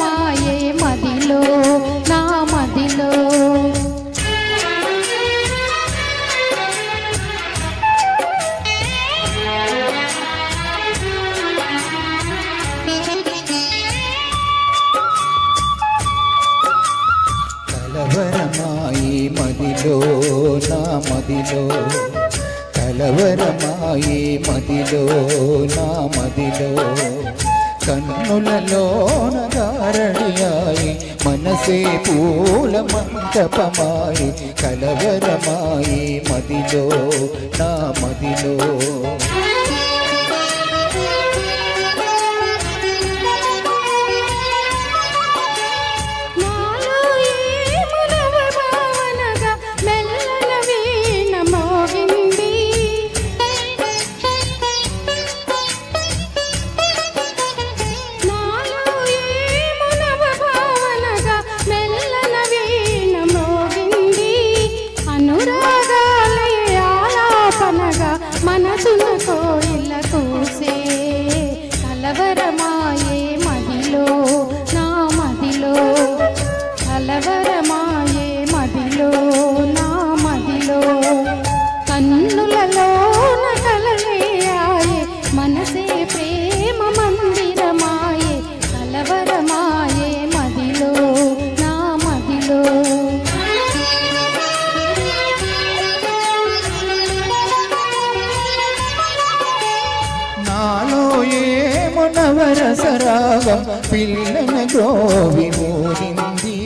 మాయే మదిలో నా మదిలో. కలవరమాయి మదిలో నా మదిలో. కలవరమాయి మదిలో నా మదిలో. గారడియాయి మనసే పూల మంటపమాయి కలవరమాయే మదిలో నా మదిలో. నాలో నవరసరాగం పిల్లన గోవి మూడింది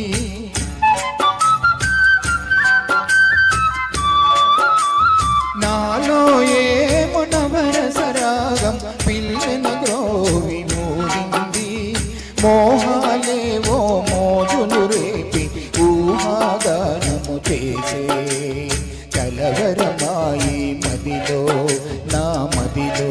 నాలో ఏమో నవరసరాగం పిల్లన గ్రోవి మూడింది మోహాలేవో మోజులు రేపి ఊహాగానము చేసే. కలవరమాయి మదిలో నా మదిలో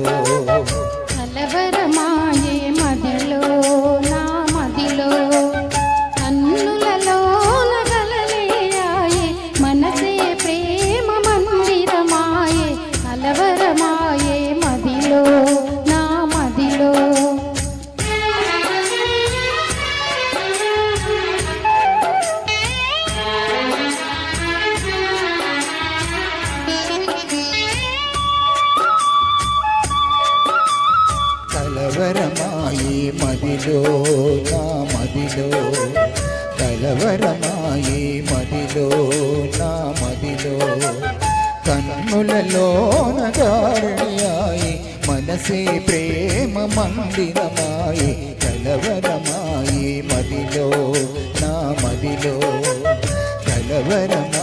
కలవరమాయి మదిలో నా మదిలో. కలవరమాయి మదిలో నా మదిలో. కన్నులలోన గారణియాయి మనసే ప్రేమ మందిరమాయి. కలవరమాయి మదిలో నా మదిలో. కలవరమా